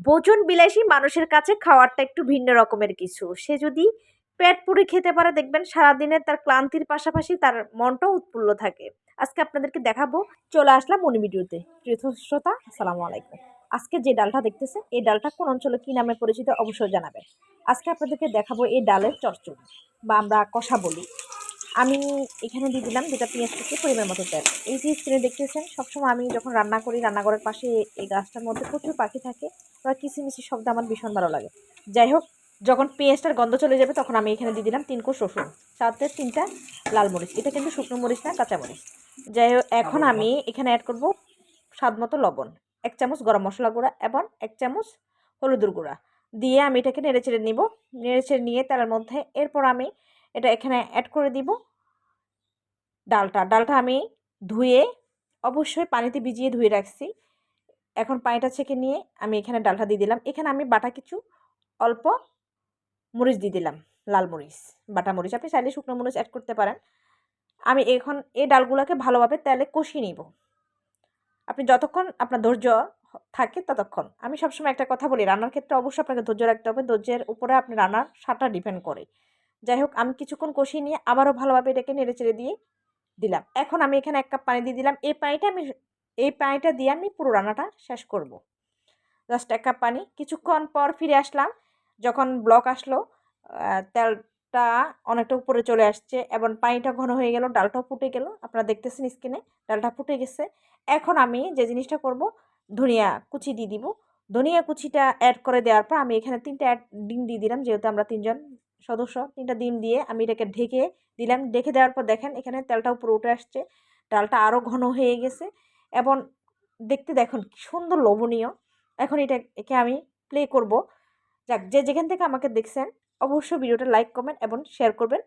ভোজন বিলাসী মানুষের কাছে খাওয়ারটা একটু ভিন্ন রকমের কিছু। সে যদি পেট পুরে খেতে পারে, দেখবেন সারাদিনে তার ক্লান্তির পাশাপাশি তার মনটাও উৎফুল্ল থাকে। আজকে আপনাদেরকে দেখাবো। চলে আসলাম মনি ভিডিওতে। শ্রোতা, আসসালামু আলাইকুম। আজকে যে ডালটা দেখতেছে এই ডালটা কোন অঞ্চলে কি নামে পরিচিত অবশ্যই জানাবেন। আজকে আপনাদেরকে দেখাবো এই ডালের চচ্চড়ি, বা আমরা কষা বলি। আমি এখানে দিয়ে দিলাম দুটা পেঁয়াজ কুচি পরিমাণ মতো তেল। এই যে স্ক্রিনে দেখতেছেন সবসময় আমি যখন রান্না করি রান্নাঘরের পাশে এই গাছটার মধ্যে প্রচুর পাখি থাকে ওরা কিচিমিচি শব্দ আমার ভীষণ ভালো লাগে। যাই হোক যখন পেঁয়াজটার গন্ধ চলে যাবে তখন আমি এখানে দিয়ে দিলাম তিন কোষ রসুন সাথে তিনটা লাল মরিচ। এটা কিন্তু শুকনো মরিচ না কাঁচা মরিচ। যাই হোক এখন আমি এখানে অ্যাড করব স্বাদ মতো লবণ এক চামচ গরম মশলা গুঁড়া এবং এক চামচ হলুদের গুঁড়া। দিয়ে আমি এটাকে নেড়ে চেড়ে নিব। নেড়ে চেড়ে নিয়ে তার মধ্যে এরপর আমি এটা এখানে অ্যাড করে দিব। ডালটা ডালটা আমি ধুয়ে অবশ্যই পানিতে ভিজিয়ে ধুয়ে রাখছি। এখন পানিটা ছেঁকে নিয়ে আমি এখানে ডালটা দিয়ে দিলাম। এখানে আমি বাটা কিছু অল্প মরিচ দিয়ে দিলাম, লাল মরিচ, বাটা মরিচ। আপনি চাইলে শুকনো মরিচ অ্যাড করতে পারেন। আমি এখন এই ডালগুলোকে ভালোভাবে তেলে কষিয়ে নিব। আপনি যতক্ষণ আপনার ধৈর্য থাকে ততক্ষণ। আমি সবসময় একটা কথা বলি, রান্নার ক্ষেত্রে অবশ্যই আপনাকে ধৈর্য রাখতে হবে। ধৈর্যের উপরে আপনি রান্নার স্বাদটা ডিপেন্ড করে। যাই হোক, আমি কিছুক্ষণ কষিয়ে নিয়ে আবারও ভালোভাবে এটাকে নেড়ে চেড়ে দিয়ে দিলাম। এখন আমি এখানে এক কাপ পানি দিয়ে দিলাম। এই পানিটা আমি এই পানিটা দিয়ে আমি পুরো রান্নাটা শেষ করব। জাস্ট এক কাপ পানি। কিছুক্ষণ পর ফিরে আসলাম। যখন ব্লক আসলো তেলটা অনেকটা উপরে চলে আসছে এবং পানিটা ঘন হয়ে গেল, ডালটাও ফুটে গেল। আপনারা দেখতেছেন স্কিনে ডালটা ফুটে গেছে। এখন আমি যে জিনিসটা করব, ধনিয়া কুচি দিয়ে দিব। ধনিয়া কুচিটা অ্যাড করে দেওয়ার পর আমি এখানে তিনটা অ্যাড ডিম দিয়ে দিলাম, যেহেতু আমরা তিনজন সদস্য, তিনটা ডিম দিয়ে আমি এটাকে ঢেকে দিলাম। ঢেকে দেওয়ার পর দেখেন এখানে তেলটা উপরে উঠে আসছে, ডালটা আরও ঘন হয়ে গেছে এবং দেখতে দেখুন সুন্দর লোভনীয়। এখন এটা একে আমি প্লে করব। যাক, যে যেখান থেকে আমাকে দেখছেন, অবশ্যই ভিডিওটা লাইক কমেন্ট এবং শেয়ার করবেন।